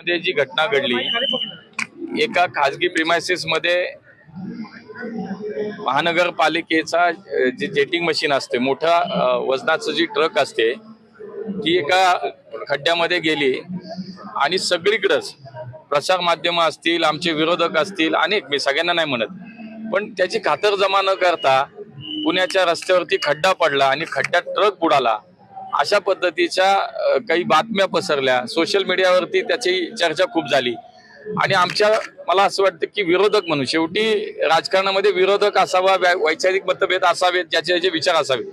मध्ये जी घटना घडली एका खाजगी प्रिमायसेस मध्ये महानगरपालिकेचा जे जेटिंग मशीन असते मोठा वजनाचं जी ट्रक असते ती एका खड्ड्यामध्ये गेली आणि सगळीकडंच प्रसार माध्यमं असतील आमचे विरोधक असतील अनेक मी सगळ्यांना नाही म्हणत पण त्याची खातर जमा न करता पुण्याच्या रस्त्यावरती खड्डा पडला आणि खड्ड्यात ट्रक बुडाला. अशा पद्धतीच्या काही बातम्या पसरल्या. सोशल मीडियावरती त्याची चर्चा खूप झाली. आणि आमच्या मला असं वाटतं की विरोधक म्हणून शेवटी राजकारणामध्ये विरोधक असावा वैचारिक मतभेद असावेत ज्याचे ज्याचे विचार असावे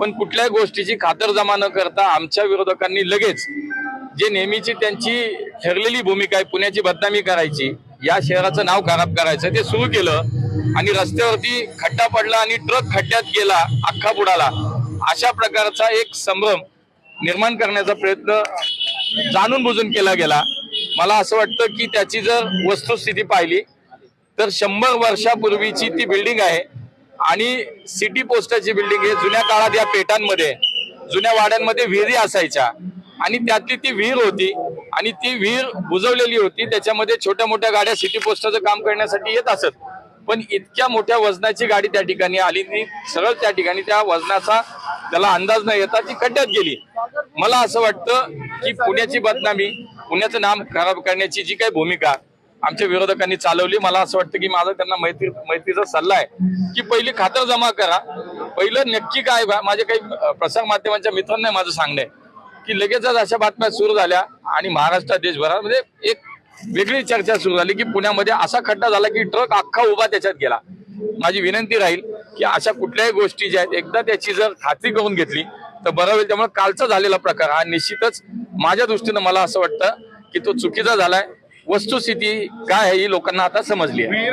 पण कुठल्याही गोष्टीची खातरजमा न करता आमच्या विरोधकांनी लगेच जे नेहमीची त्यांची ठरलेली भूमिका आहे पुण्याची बदनामी करायची या शहराचं नाव खराब करायचं ते सुरू केलं आणि रस्त्यावरती खड्डा पडला आणि ट्रक खड्ड्यात गेला अख्खा बुडाला. अशा प्रकारचा एक संभ्रम निर्माण करण्याचा प्रयत्न जाणून बुजून केला गेला. मला असं वाटतं की त्याची जर वस्तुस्थिती पाहिली तर शंभर वर्षापूर्वीची ती बिल्डिंग आहे आणि सिटी पोस्टाची बिल्डिंग आहे जुन्या काळात या पेटांमध्ये जुन्या वाड्यांमध्ये विहिरी असायच्या आणि त्यातली ती विहीर होती आणि ती विहीर बुजवलेली होती. त्याच्यामध्ये छोट्या मोठ्या गाड्या सिटी पोस्टाचं काम करण्यासाठी येत असत. पण इतक्या मोठ्या वजनाची गाडी त्या ठिकाणी आली ती सरळ त्या ठिकाणी त्या वजनाचा त्याला अंदाज न येता ती खड्ड्यात गेली. मला असं वाटतं की पुण्याची बदनामी पुण्याचं नाम खराब करण्याची जी काही भूमिका आमच्या विरोधकांनी चालवली मला असं वाटतं की माझा त्यांना मैत्री मैत्रीचा सल्ला आहे की पहिली खातर जमा करा. पहिलं नक्की काय बा- माझे काही प्रसार माध्यमांच्या मित्रांना माझं सांगणं आहे की लगेचच अशा बातम्या सुरू झाल्या आणि महाराष्ट्रात देशभरामध्ये म्हणजे एक वेगळी चर्चा सुरू झाली की पुण्यामध्ये असा खड्डा झाला की ट्रक अख्खा उभा त्याच्यात गेला. माझी विनंती राहील की अशा कुठल्याही गोष्टी ज्या आहेत एकदा त्याची जर खात्री करून घेतली तर बरं होईल. त्यामुळे कालचा झालेला प्रकार हा निश्चितच माझ्या दृष्टीनं मला असं वाटतं की तो चुकीचा झालाय. वस्तुस्थिती काय आहे ही लोकांना आता समजली आहे.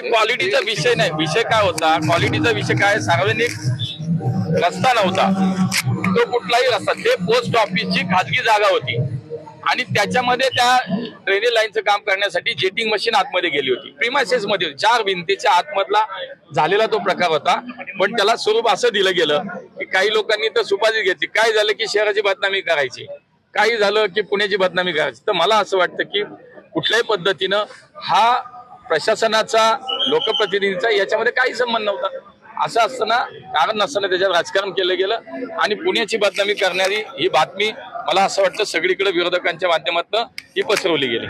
क्वालिटीचा विषय नाही. विषय काय होता? क्वालिटीचा विषय काय? सार्वजनिक रस्ता नव्हता. तो कुठलाही रस्ता ते पोस्ट ऑफिसची खाजगी जागा होती. आणि त्याच्यामध्ये त्या ड्रेनेज लाईनचं काम करण्यासाठी जेटिंग मशीन आतमध्ये गेली होती. प्रिमायसेस मध्ये चार भिंतीच्या आतमधला झालेला तो प्रकार होता. पण त्याला स्वरूप असं दिलं गेलं की काही लोकांनी तर सुपारी घेतली. काय झालं की शहराची बदनामी करायची? काही झालं की पुण्याची बदनामी करायची? तर मला असं वाटतं की कुठल्याही पद्धतीनं हा प्रशासनाचा लोकप्रतिनिधीचा याच्यामध्ये काही संबंध नव्हता. असं असताना कारण नसताना त्याच्यात राजकारण केलं गेलं. आणि पुण्याची बदनामी करणारी ही बातमी मला असं वाटतं सगळीकडे विरोधकांच्या माध्यमातून ही पसरवली गेली.